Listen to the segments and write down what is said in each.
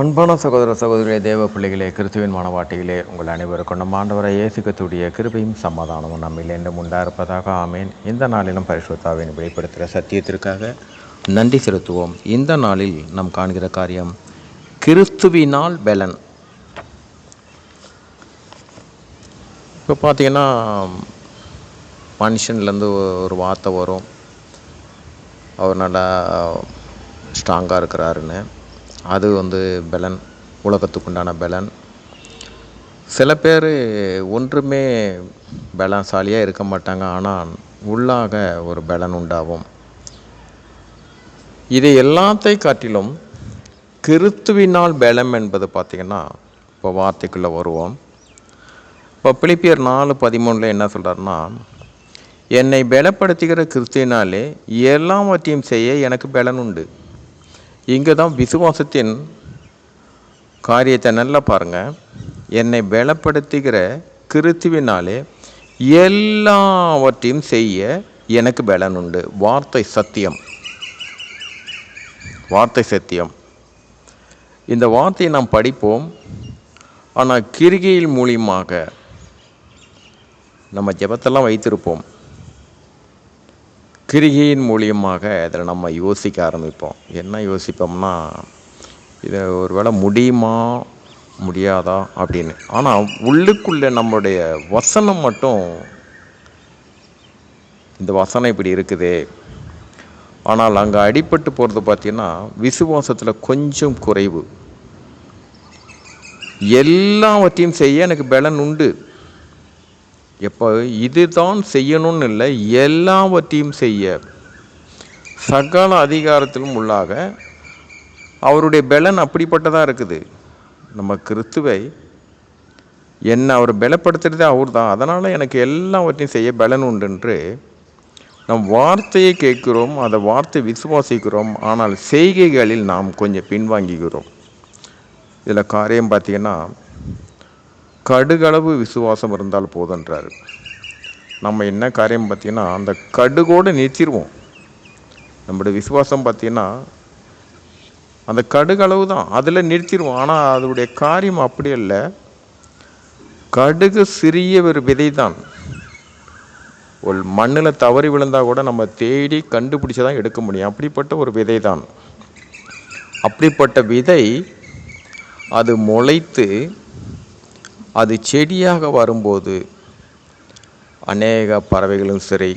அன்பான சகோதர சகோதரிய தேவ பிள்ளைகளே கிறிஸ்துவின் மனவாட்டிகளே உங்கள் அனைவருக்கும் நம் ஆண்டவரை இயேசுக்கத்துடைய கிருபையும் சமாதானமும் நம்மில் என்றும் உண்டாயிருப்பதாக ஆமேன். இந்த நாளிலும் பரிசுத்தாவின் வெளிப்படுத்துகிற சத்தியத்திற்காக நன்றி செலுத்துவோம். இந்த நாளில் நாம் காண்கிற காரியம் கிறிஸ்துவினால் பெலன். இப்போ பார்த்தீங்கன்னா மனுஷன்லேருந்து ஒரு வார்த்தை வரும். அவர் நல்லா ஸ்ட்ராங்காக இருக்கிறாருன்னு. அது வந்து பலன் உலகத்துக்குண்டான பலன். சில பேர் ஒன்றுமே பலசாலியாக இருக்க மாட்டாங்க ஆனால் உள்ளாக ஒரு பலன் உண்டாகும். இதை எல்லாத்தை காட்டிலும் கிறித்துவினால் பலம் என்பது பார்த்திங்கன்னா இப்போ வார்த்தைக்குள்ளே வருவோம். இப்போ பிலிப்பியர் நாலு பதிமூணில் என்ன சொல்கிறாருன்னா என்னை பலப்படுத்துகிற கிறிஸ்துவினாலே எல்லாவற்றையும் செய்ய எனக்கு பலன் உண்டு. இங்கே தான் விசுவாசத்தின் காரியத்தை நல்லா பாருங்கள் என்னை பலப்படுத்துகிற கிறித்துவினாலே எல்லாவற்றையும் செய்ய எனக்கு பலன் உண்டு. வார்த்தை சத்தியம். வார்த்தை சத்தியம். இந்த வார்த்தையை நாம் படிப்போம். ஆனால் கிரிகையில் மூலியமாக நம்ம ஜெபத்தெல்லாம் வைத்திருப்போம். கிரிகையின் மூலியமாக அதில் நம்ம யோசிக்க ஆரம்பிப்போம். என்ன யோசிப்போம்னா இதை ஒரு வேளை முடியுமா முடியாதா அப்படின்னு. ஆனால் உள்ளுக்குள்ளே நம்முடைய வசனம் மட்டும் இந்த வசனம் இப்படி இருக்குது. ஆனால் அங்கே அடிபட்டு போகிறது பார்த்தீங்கன்னா விசுவாசத்தில் கொஞ்சம் குறைவு. எல்லாவற்றையும் செய்ய எனக்கு பலன் உண்டு. எப்போ? இதுதான் செய்யணும்னு இல்லை எல்லாவற்றையும் செய்ய. சகல அதிகாரத்திலும் உள்ளாக அவருடைய பலன் அப்படிப்பட்டதாக இருக்குது. நம்ம கிறிஸ்துவை என்னை அவர் பலப்படுத்துகிறதே அவர் தான் அதனால் எனக்கு எல்லாவற்றையும் செய்ய பலன் உண்டென்று நம் வார்த்தையை கேட்கிறோம் அந்த வார்த்தை விசுவாசிக்கிறோம். ஆனால் செய்கைகளில் நாம் கொஞ்சம் பின்வாங்கிக்கிறோம் இதில் காரியம் பார்த்திங்கன்னா கடுகளவு விசுவாசம் இருந்தால் போதுன்றார். நம்ம என்ன காரியம் பார்த்தீங்கன்னா அந்த கடுகோடு நிறுத்திடுவோம் நம்மளுடைய விசுவாசம் பார்த்திங்கன்னா அந்த கடுகளவு தான் அதில் நிறுத்திடுவோம் ஆனால் அதனுடைய காரியம் அப்படி இல்லை கடுகு சிறிய ஒரு விதை தான் ஒரு மண்ணில் தவறி விழுந்தால் கூட நம்ம தேடி கண்டுபிடிச்சி தான் எடுக்க முடியும். அப்படிப்பட்ட ஒரு விதை தான் அப்படிப்பட்ட விதை அது முளைத்து அது செடியாக வரும்போது அநேக பறவைகளும் சரி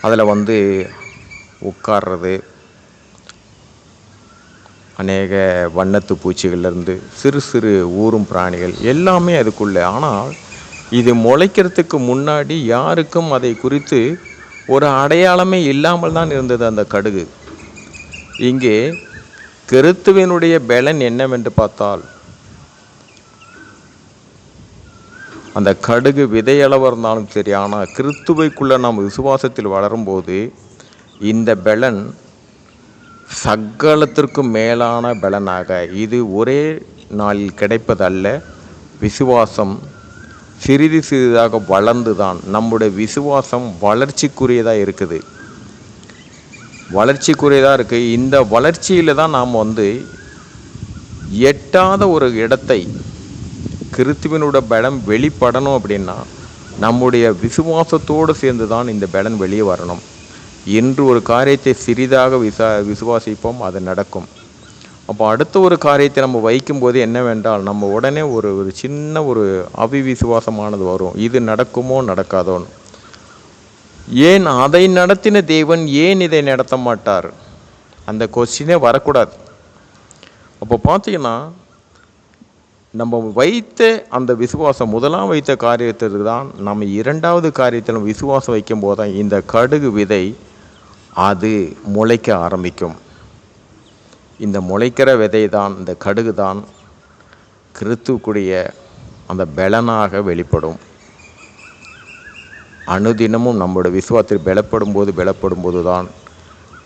அதில் வந்து உட்கார்றது அநேக வண்ணத்து பூச்சிகள்லேருந்து சிறு சிறு ஊரும் பிராணிகள் எல்லாமே அதுக்குள்ளே. ஆனால் இது முளைக்கிறதுக்கு முன்னாடி யாருக்கும் அதை குறித்து ஒரு அடையாளமே இல்லாமல் தான் இருந்தது அந்த கடுகு. இங்கே கிறித்துவனுடைய பலன் என்னவென்று பார்த்தால் அந்த கடுகு விதையளவு இருந்தாலும் சரி ஆனால் கிறித்துவைக்குள்ளே நாம் விசுவாசத்தில் வளரும்போது இந்த பலன் சகலத்திற்கும் மேலான பலனாக இது ஒரே நாளில் கிடைப்பதல்ல விசுவாசம் சிறிது சிறிதாக வளர்ந்து தான் நம்முடைய விசுவாசம் வளர்ச்சிக்குரியதாக இருக்குது. வளர்ச்சிக்குரியதாக இருக்குது இந்த வளர்ச்சியில் தான் நாம் வந்து எட்டாத ஒரு இடத்தை கிறிஸ்துவனோட பலம் வெளிப்படணும் அப்படின்னா நம்முடைய விசுவாசத்தோடு சேர்ந்து தான் இந்த பலன் வெளியே வரணும். என்று ஒரு காரியத்தை சிறிதாக விசா விசுவாசிப்போம் அது நடக்கும். அப்போ அடுத்த ஒரு காரியத்தை நம்ம வைக்கும்போது என்னவென்றால் நம்ம உடனே ஒரு ஒரு சின்ன ஒரு அவிவிசுவாசமானது வரும். இது நடக்குமோ நடக்காதோன்னு. ஏன் அதை நடத்தின தேவன் ஏன் இதை நடத்த மாட்டார்? அந்த கொஸ்டினே வரக்கூடாது. அப்போ பார்த்தீங்கன்னா நம்ம வைத்த அந்த விசுவாசம் முதலாம் வைத்த காரியத்திற்கு தான் நம்ம இரண்டாவது காரியத்திலும் விசுவாசம் வைக்கும்போது தான் இந்த கடுகு விதை அது முளைக்க ஆரம்பிக்கும். இந்த முளைக்கிற விதை தான் இந்த கடுகு தான் கிறித்துக்குடைய அந்த பலனாக வெளிப்படும். அனுதினமும் நம்முடைய விசுவாசத்தில் பலப்படும் போது பலப்படும் போது தான்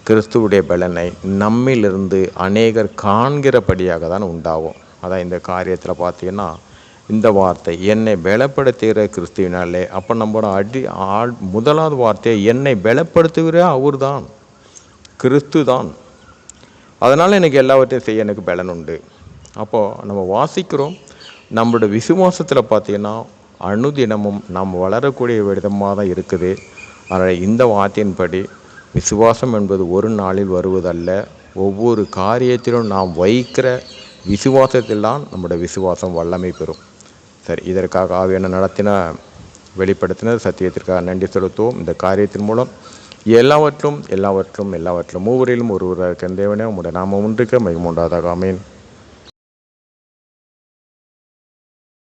கிறிஸ்துவுடைய பலனை நம்மிலிருந்து அநேகர் காண்கிறபடியாக தான் உண்டாகும். அதான் இந்த காரியத்தில் பார்த்தீங்கன்னா இந்த வார்த்தை என்னை பலப்படுத்துகிற கிறிஸ்துவினாலே அப்போ நம்மளோட அடி ஆள் முதலாவது வார்த்தை என்னை பலப்படுத்துகிற அவர் தான் கிறிஸ்து தான் அதனால் எனக்கு எல்லாவற்றையும் செய்ய எனக்கு பலன் உண்டு. அப்போது நம்ம வாசிக்கிறோம். நம்மளோட விசுவாசத்தில் பார்த்தீங்கன்னா அணுதினமும் நாம் வளரக்கூடிய விதமாக தான் இருக்குது. ஆனால் இந்த வார்த்தையின்படி விசுவாசம் என்பது ஒரு நாளில் வருவதல்ல. ஒவ்வொரு காரியத்திலும் நாம் வைக்கிற விசுவாசத்தில் தான் நம்முடைய விசுவாசம் வல்லமை பெறும். சரி இதற்காக ஆவியான நடத்தின? வெளிப்படுத்தின சத்தியத்திற்காக நன்றி செலுத்துவோம். இந்த காரியத்தின் மூலம் எல்லாவற்றும் எல்லாவற்றும் எல்லாவற்றும் மூவரிலும் ஒருவராக தேவனே உங்களுடைய நாம ஒன்றுக்கு மிக மூன்றாவதாக அமேன்